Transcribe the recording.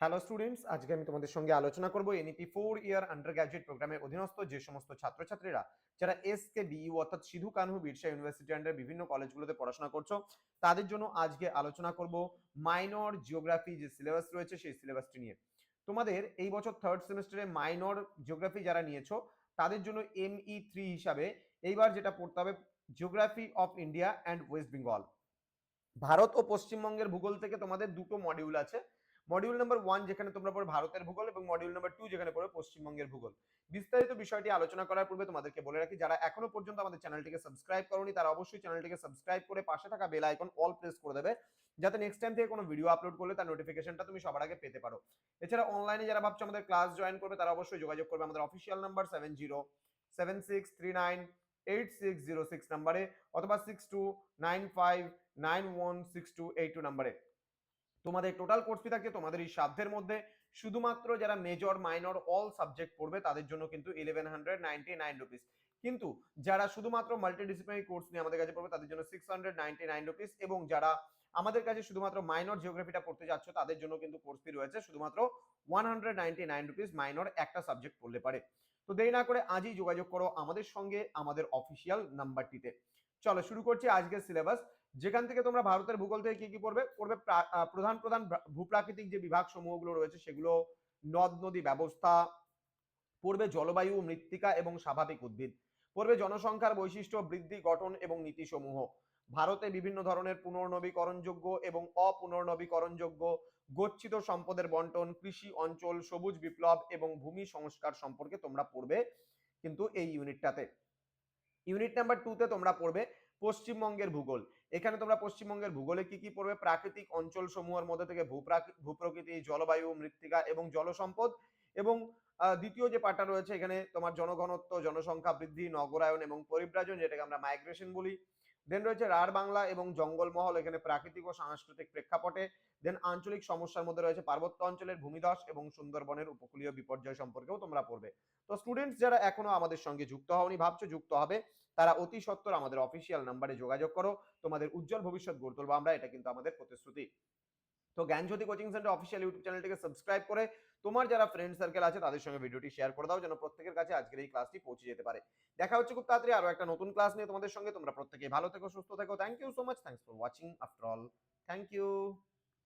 Hello students আজকে আমি তোমাদের সঙ্গে আলোচনা করব NEP four year undergraduate প্রোগ্রামের অধীনস্থ যে সমস্ত ছাত্রছাত্রীরা, যারা এস কে বিইউ অর্থাৎ সিধু কানহু বিরসা ইউনিভার্সিটি আন্ডার বিভিন্ন কলেজগুলোতে পড়াশোনা করছ, তাদের জন্য আজকে আলোচনা করব মাইনর জিওগ্রাফি যে সিলেবাস রয়েছে সেই সিলেবাসটি নিয়ে। তোমাদের এই বছর থার্ড সেমিস্টারে মাইনর জিওগ্রাফি যারা নিয়েছো, তাদের জন্য এমই থ্রি হিসাবে এইবার যেটা পড়তে হবে geography of India and West Bengal Bharat ও পশ্চিমবঙ্গের ভূগোল থেকে তোমাদের দুটো মডিউল আছে। মডিউল নাম্বার ওয়ান যেখানে তোমরা পড়বে ভারতের ভূগোল এবং মডিউল নাম্বার টু যেখানে পড়বে পশ্চিমবঙ্গের ভূগোল। বিস্তারিত বিষয়টি আলোচনা করার পূর্বে তোমাদেরকে বলে রাখি, যারা এখনও পর্যন্ত আমাদের চ্যানেলটিকে সাবস্ক্রাইব করনি, তারা অবশ্যই চ্যানেলটিকে সাবস্ক্রাইব করে পাশে থাকা বেল আইকন অল প্রেস করে দেবে, যাতে নেক্সট টাইম থেকে কোনো ভিডিও আপলোড করলে তার নোটিফিকেশনটা তুমি সবার আগে পেতে পারো। এছাড়া অনলাইনে যারা ভাবছ আমাদের ক্লাস জয়েন করবে, তারা অবশ্যই যোগাযোগ করবে আমাদের official number seven zero seven six three nine eight six zero six নাম্বারে অথবা six two nine five nine one six two eight two নাম্বারে তোমাদের টোটাল কোর্স ফি থাকছে তোমাদের এই সাধ্যের মধ্যে। শুধুমাত্র যারা মেজর মাইনর অল সাবজেক্ট পড়বে, তাদের জন্য কিন্তু eleven hundred ninety nine rupees কিন্তু যারা শুধুমাত্র মাল্টিডিসিপ্লিনারি কোর্স নিয়ে আমাদের কাছে পড়বে, তাদের জন্য six hundred ninety nine rupees এবং যারা আমাদের কাছে শুধুমাত্র মাইনর জিওগ্রাফিটা পড়তে যাচ্ছ, তাদের জন্য কিন্তু কোর্স ফি রয়েছে শুধুমাত্র one hundred ninety nine rupees minor একটা সাবজেক্ট পড়লে পারে। তো দেরি না করে আজই যোগাযোগ করো আমাদের সঙ্গে আমাদের অফিসিয়াল নাম্বারটিতে চলো, শুরু করছি আজকের সিলেবাস যেখান থেকে তোমরা ভারতের ভূগোল থেকে কি কি পড়বে? পড়বে প্রধান প্রধান ভূপ্রাকৃতিক যে বিভাগ সমূহগুলো রয়েছে, সেগুলো নদ নদী ব্যবস্থা, পড়বে জলবায়ু, মৃত্তিকা এবং স্বাভাবিক উদ্ভিদ। পড়বে জনসংখ্যার বৈশিষ্ট্য, বৃদ্ধি, গঠন এবং নীতিসমূহ। ভারতে বিভিন্ন ধরনের পুনর্নবীকরণযোগ্য এবং অপুনর্নবীকরণযোগ্য গচ্ছিত সম্পদের বন্টন, কৃষি অঞ্চল, সবুজ বিপ্লব এবং ভূমি সংস্কার সম্পর্কে তোমরা পড়বে কিন্তু এই ইউনিটটাতে। ইউনিট নাম্বার টুতে তোমরা পড়বে পশ্চিমবঙ্গের ভূগোল। এখানে তোমরা পশ্চিমবঙ্গের ভূগোলে কি কি পড়বে? প্রাকৃতিক অঞ্চল সমূহের মধ্যে থেকে ভূপ্রাকৃ- ভূপ্রকৃতি, জলবায়ু, মৃত্তিকা এবং জলসম্পদ এবং দ্বিতীয় যে পার্টটা রয়েছে এখানে তোমার জনঘনত্ব, জনসংখ্যা বৃদ্ধি, নগরায়ন এবং পরিব্রাজন যেটাকে আমরা মাইগ্রেশন বলি। দেন রয়েছে রাঢ় বাংলা এবং জঙ্গলমহল এখানে প্রাকৃতিক ও সাংস্কৃতিক প্রেক্ষাপটে। দেন আঞ্চলিক সমস্যার মধ্যে রয়েছে পার্বত্য অঞ্চলের ভূমিধস এবং সুন্দরবনের উপকূলীয় বিপর্যয় সম্পর্কেও তোমরা পড়বে। তো স্টুডেন্টস যারা এখনও আমাদের সঙ্গে যুক্ত হওনি, ভাবছ যুক্ত হবে, তারা অতি সত্বর আমাদের অফিসিয়াল নাম্বারে যোগাযোগ করো। তোমাদের উজ্জ্বল ভবিষ্যৎ গড়ে তুলবো আমরা, এটা কিন্তু আমাদের প্রতিশ্রুতি। তো জ্ঞান Gyanjyoti coaching centre official YouTube চ্যানেলটিকে সাবস্ক্রাইব করে তোমার যারা ফ্রেন্ড সার্কেল আছে তাদের সঙ্গে ভিডিওটি শেয়ার করে দাও যেন প্রত্যেকের কাছে আজকের এই ক্লাসটি পৌঁছে যেতে পারে। দেখা হচ্ছে খুব তাড়াতাড়ি আরও একটা নতুন ক্লাস নিয়ে তোমাদের সঙ্গে। তোমরা প্রত্যেকে ভালো থেকো, সুস্থ থেকো। Thank you so much thanks for watching after all thank you